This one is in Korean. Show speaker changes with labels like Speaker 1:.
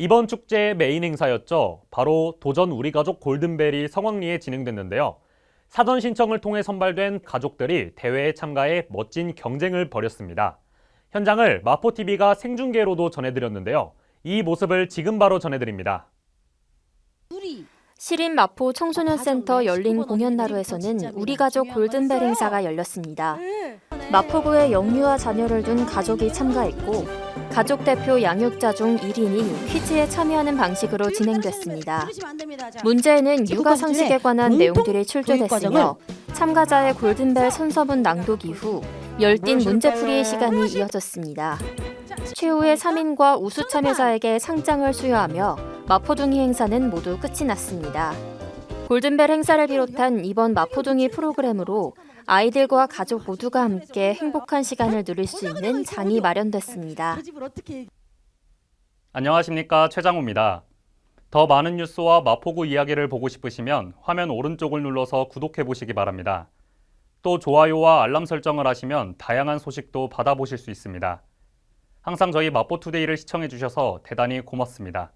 Speaker 1: 이번 축제의 메인 행사였죠. 바로 도전 우리 가족 골든벨이 성황리에 진행됐는데요. 사전 신청을 통해 선발된 가족들이 대회에 참가해 멋진 경쟁을 벌였습니다. 현장을 마포TV가 생중계로도 전해드렸는데요. 이 모습을 지금 바로 전해드립니다.
Speaker 2: 시린 마포 청소년센터 열린 공연나루에서는 우리 가족 골든벨 행사가 열렸습니다. 마포구에 영유아 자녀를 둔 가족이 참가했고 가족 대표 양육자 중 1인이 퀴즈에 참여하는 방식으로 진행됐습니다. 문제에는 육아 상식에 관한 내용들이 출제됐으며 참가자의 골든벨 선서문 낭독 이후 열띤 문제풀이의 시간이 이어졌습니다. 최후의 3인과 우수 참여자에게 상장을 수여하며 마포둥이 행사는 모두 끝이 났습니다. 골든벨 행사를 비롯한 이번 마포둥이 프로그램으로 아이들과 가족 모두가 함께 행복한 시간을 누릴 수 있는 장이 마련됐습니다.
Speaker 1: 안녕하십니까 최장우입니다. 더 많은 뉴스와 마포구 이야기를 보고 싶으시면 화면 오른쪽을 눌러서 구독해 보시기 바랍니다. 또 좋아요와 알람 설정을 하시면 다양한 소식도 받아보실 수 있습니다. 항상 저희 마포투데이를 시청해 주셔서 대단히 고맙습니다.